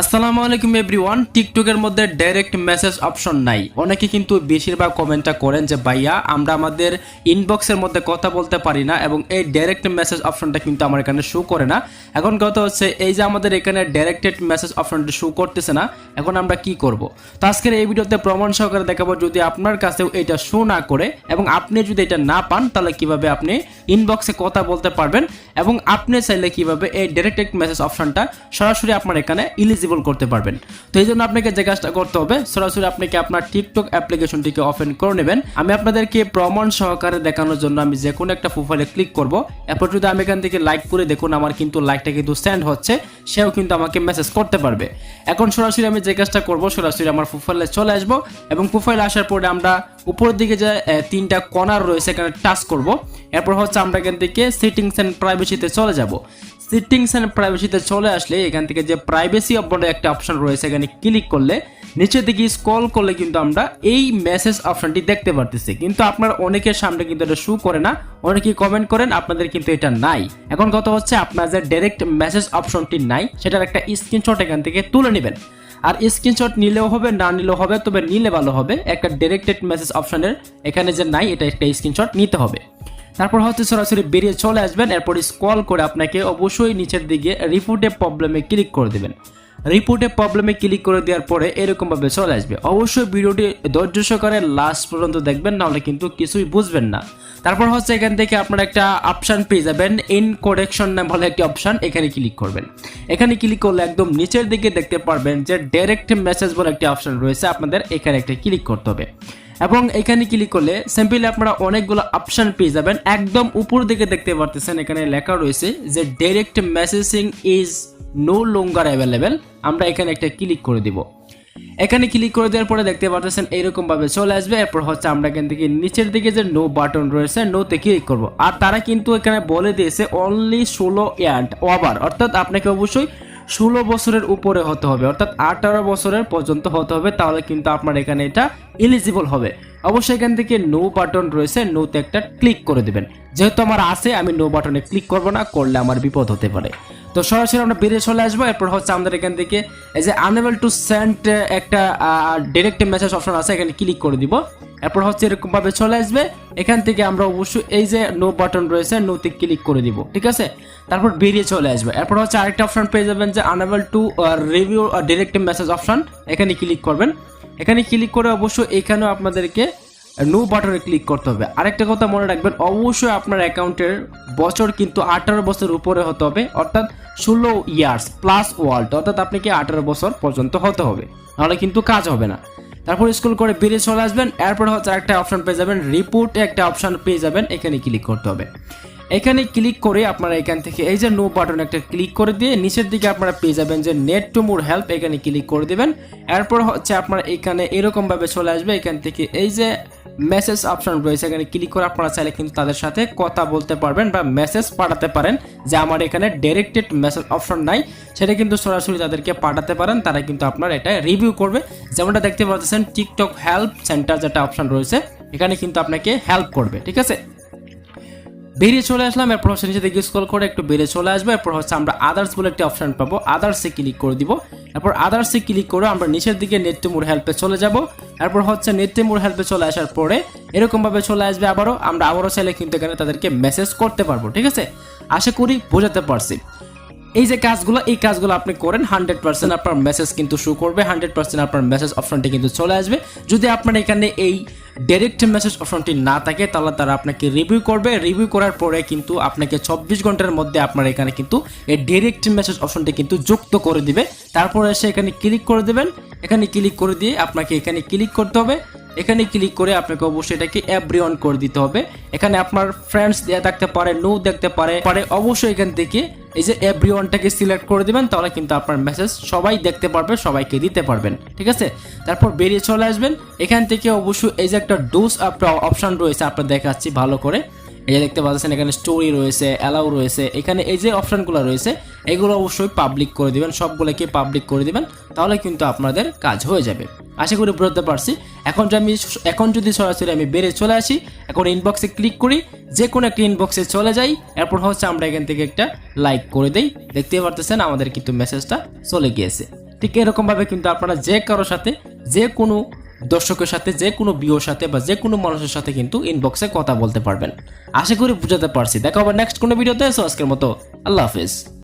আসসালামু আলাইকুম এভরিওয়ান। টিকটকের মধ্যে ডাইরেক্ট মেসেজ অপশন নাই। অনেকে কিন্তু বেশিরভাগ কমেন্টটা করেন যে, ভাইয়া, আমরা আমাদের ইনবক্সের মধ্যে কথা বলতে পারি না এবং এই ডাইরেক্ট মেসেজ অপশনটা কিন্তু আমার এখানে শো করে না। এখন কথা হচ্ছে, এই যে আমাদের এখানে ডাইরেক্টেড মেসেজ অপশনটা শো করতেছে না, এখন আমরা কি করব? তো আজকের এই ভিডিওতে প্রমাণ সহকারে দেখাবো, যদি আপনার কাছেও এটা শো না করে এবং আপনি যদি এটা না পান, তাহলে কীভাবে আপনি ইনবক্সে কথা বলতে পারবেন এবং আপনি চাইলে কীভাবে এই ডাইরেক্টেড মেসেজ অপশনটা সরাসরি আপনার এখানে ইলিজিবল করতে পারবেন। তো এই জন্য আপনাকে যে কাজটা করতে হবে, সরাসরি আপনাকে আপনার টিকটক অ্যাপ্লিকেশনটিকে ওপেন করে নেবেন। আমি আপনাদেরকে প্রমাণ সহকারে দেখানোর জন্য আমি যে কোনো একটা প্রোফাইলে ক্লিক করব। এরপর যদি আমি এখান থেকে লাইক করে দেখুন, আমার কিন্তু লাইকটা কিন্তু সেন্ড হচ্ছে, সেও কিন্তু আমাকে মেসেজ করতে পারবে। এখন সরাসরি আমি যে কাজটা করব, সরাসরি আমার প্রোফাইলে চলে আসব এবং প্রোফাইলে আসার পরে আমরা উপরের দিকে যে তিনটা কর্নার রয়েছে, এখানে টাচ করব। এরপর হচ্ছে আমরা এখান থেকে সেটিংস অ্যান্ড প্রাইভেসিতে চলে যাব। সেটিংস অ্যান্ড প্রাইভেসিতে চলে আসলে এখান থেকে যে প্রাইভেসি বলে একটা অপশন রয়েছে, এখানে ক্লিক করলে নিচের দিকে স্ক্রল করলে কিন্তু আমরা এই মেসেজ অপশনটি দেখতে পারতেছি। কিন্তু আপনার অনেকের সামনে কিন্তু এটা শু করে না অনেকেই কমেন্ট করেন, আপনাদের কিন্তু এটা নাই। এখন কথা হচ্ছে আপনার যে ডাইরেক্ট মেসেজ অপশনটি নাই, সেটার একটা স্ক্রিনশট এখান থেকে তুলে নেবেন। আর স্ক্রিনশট নিলেও হবে, না নিলেও হবে, তবে নিলে ভালো হবে। একটা ডাইরেক্টেড মেসেজ অপশনের এখানে যে নাই, এটা একটা স্ক্রিনশট নিতে হবে। তারপর হচ্ছে সরাসরি বেরিয়ে চলে আসবেন, এরপর স্কল করে আপনাকে অবশ্যই নিচের দিকে রিপোর্টে প্রবলেমে ক্লিক করে দেবেন। রিপোর্টে প্রবলেমে ক্লিক করে দেওয়ার পরে এরকমভাবে চলে আসবে। অবশ্যই ভিডিওটি ধৈর্য সহকারে লাস্ট পর্যন্ত দেখবেন, নাহলে কিন্তু কিছুই বুঝবেন না। তারপর হচ্ছে এখান থেকে আপনারা একটা অপশান পেয়ে যাবেন ইন কোরেকশন নাম হলে একটি অপশান এখানে ক্লিক করবেন। এখানে ক্লিক করলে একদম নিচের দিকে দেখতে পারবেন যে ডাইরেক্ট মেসেজ বলে একটি অপশান রয়েছে, আপনাদের এখানে একটা ক্লিক করতে হবে। এবং এখানে ক্লিক করলে সিম্পলি আপনারা অনেকগুলো অপশন পেয়ে যাবেন। একদম উপর দিকে দেখতে পারতেছেন, এখানে লেখা রয়েছে যে direct messaging is no longer available আমরা এখানে একটা ক্লিক করে দিব। এখানে ক্লিক করে দেওয়ার পরে দেখতে পারতেছেন এইরকম ভাবে চলে আসবে। এরপর হচ্ছে আমরা এখান থেকে নিচের দিকে যে নো বাটন রয়েছে নোতে ক্লিক করব। আর তারা কিন্তু এখানে বলে দিয়েছে অনলি ষোলো অ্যান্ড ওভার অর্থাৎ আপনাকে অবশ্যই ষোলো বছরের উপরে হতে হবে, অর্থাৎ আঠারো বছরের পর্যন্ত হতে হবে, তাহলে কিন্তু আপনার এখানে এটা এলিজিবল হবে। অবশ্যই এখান থেকে নো বাটন রয়েছে নোতে একটা ক্লিক করে দেবেন। যেহেতু আমার আছে, আমি নো বাটনে ক্লিক করব না, করলে আমার বিপদ হতে পারে। তো সরাসরি আমরা বেরিয়ে চলে আসব। এরপর হচ্ছে আমাদের এখান থেকে এই যে আনএবল টু সেন্ড একটা ডিরেক্ট মেসেজ অপশন আছে, এখানে ক্লিক করে দিব। এরপর হচ্ছে এরকম ভাবে চলে আসবে। এখান থেকে আমরা অবশ্যই এই যে নো বাটন রয়েছে নোতে ক্লিক করে দিব, ঠিক আছে? তারপর বেরিয়ে চলে আসবে। এরপর হচ্ছে আরেকটা অপশন পেয়ে যাবেন যে unable to review direct message option এখানে ক্লিক করবেন। এখানে ক্লিক করে অবশ্যই এখানেও আপনাদেরকে নো বাটনে ক্লিক করতে হবে। আরেকটা কথা মনে রাখবেন, অবশ্যই আপনার অ্যাকাউন্টের বছর কিন্তু আঠারো বছর উপরে হতে হবে, অর্থাৎ ষোলো ইয়ার্স প্লাস ওয়ার্ল্ড অর্থাৎ আপনাকে আঠারো বছর পর্যন্ত হতে হবে। নাহলে কিন্তু কাজ হবে না। তারপর স্কুল করে বেরিয়ে চলে আসবেন, এরপর হচ্ছে একটা অপশন পেয়ে যাবেন রিপোর্টে একটা অপশন পেয়ে যাবেন, এখানে ক্লিক করতে হবে। এখানে ক্লিক করে আপনারা এখান থেকে এই যে নো বাটন একটা ক্লিক করে দিয়ে নিচের দিকে আপনারা পেয়ে যাবেন যে নেট টু মোর হেল্প এখানে ক্লিক করে দেবেন। এরপর হচ্ছে আপনারা এখানে এরকমভাবে চলে আসবে, এখান থেকে এই যে মেসেজ অপশন রয়েছে। এখানে ক্লিক করে আপনারা চাইলে কিন্তু তাদের সাথে কথা বলতে পারবেন বা মেসেজ পাঠাতে পারেন যে আমার এখানে ডাইরেক্টেড মেসেজ অপশন নাই। সেটা কিন্তু সরাসরি তাদেরকে পাঠাতে পারেন, তারা কিন্তু আপনার এটা রিভিউ করবে। যেমনটা দেখতে পাচ্ছেন টিকটক হেল্প সেন্টার যেটা অপশন রয়েছে, এখানে কিন্তু আপনাকে হেল্প করবে, ঠিক আছে? বেরিয়ে চলে আসলাম, এরপর হচ্ছে নিচে দিকে স্ক্রল করে একটু বেরিয়ে চলে আসবে। এরপর হচ্ছে আমরা আদার্স বলে একটি অপশন পাবো আদার্সে ক্লিক করে দিব। এরপর আদার্সে ক্লিক করে আমরা নিচের দিকে নেট টু মোর হেল্পে চলে যাব। এরপর হচ্ছে নেট হেল্পে চলে আসার পরে এরকমভাবে চলে আসবে আবারও। আমরা আবারও চাইলে কিন্তু এখানে তাদেরকে মেসেজ করতে পারব, ঠিক আছে? আশা করি বোঝাতে পারছি। এই যে কাজগুলো, এই কাজগুলো আপনি করেন হান্ড্রেড পার্সেন্ট আপনার মেসেজ কিন্তু শো করবে হান্ড্রেড পার্সেন্ট আপনার মেসেজ অপশনটি কিন্তু চলে আসবে। যদি আপনার এখানে এই ডাইরেক্ট মেসেজ অপশনটি না থাকে, তাহলে তারা আপনাকে রিভিউ করবে। রিভিউ করার পরে কিন্তু আপনাকে চব্বিশ ঘণ্টার মধ্যে আপনার এখানে কিন্তু এই ডাইরেক্ট মেসেজ অপশনটি কিন্তু যুক্ত করে দিবে। তারপরে এসে এখানে ক্লিক করে দেবেন। এখানে ক্লিক করে দিয়ে আপনাকে এখানে ক্লিক করতে হবে। এখানে ক্লিক করে আপনাকে অবশ্যই এটাকে অন করে দিতে হবে। এখানে আপনার ফ্রেন্ডস দেওয়া থাকতে পারে নো দেখতে পারে। পারে অবশ্যই এখান থেকে এই যে এভরি ওয়ানটাকে সিলেক্ট করে দিবেন, তাহলে কিন্তু আপনার মেসেজ সবাই দেখতে পারবে, সবাইকে দিতে পারবেন। ঠিক আছে? তারপর বেরিয়ে চলে আসবেন। এখান থেকে অবশ্যই এই যে একটা ডোজ অপশন রয়েছে, আপনার দেখাচ্ছি ভালো করে। এই যে দেখতে পাচ্ছেন, এখানে স্টোরি রয়েছে অ্যালাউ রয়েছে। এখানে এই যে অপশনগুলো রয়েছে, এগুলো অবশ্যই পাবলিক করে দিবেন, সবগুলোকে পাবলিক করে দিবেন, তাহলে কিন্তু আপনাদের কাজ হয়ে যাবে। আশা করি বুঝতে পারছি। এখন আমি এখন যদি সরাসরি আমি বেড়ে চলে আসি, এখন ইনবক্সে ক্লিক করি, যে কোনো একটা ইনবক্সে চলে যাই, এরপর হচ্ছে আমরা এখান থেকে একটা লাইক করে দেই। দেখতে পারতেছেন আমাদের কিন্তু মেসেজটা চলে গিয়েছে। ঠিক এরকমভাবে কিন্তু আপনারা যে কারোর সাথে, যে কোনো দর্শকের সাথে, যে কোনো বিয়ের সাথে বা যে কোনো মানুষের সাথে কিন্তু ইনবক্সে কথা বলতে পারবেন। আশা করি বুঝাতে পারছি। দেখা হবে নেক্সট কোনো ভিডিওতে আজকের মতো আল্লাহ হাফিজ।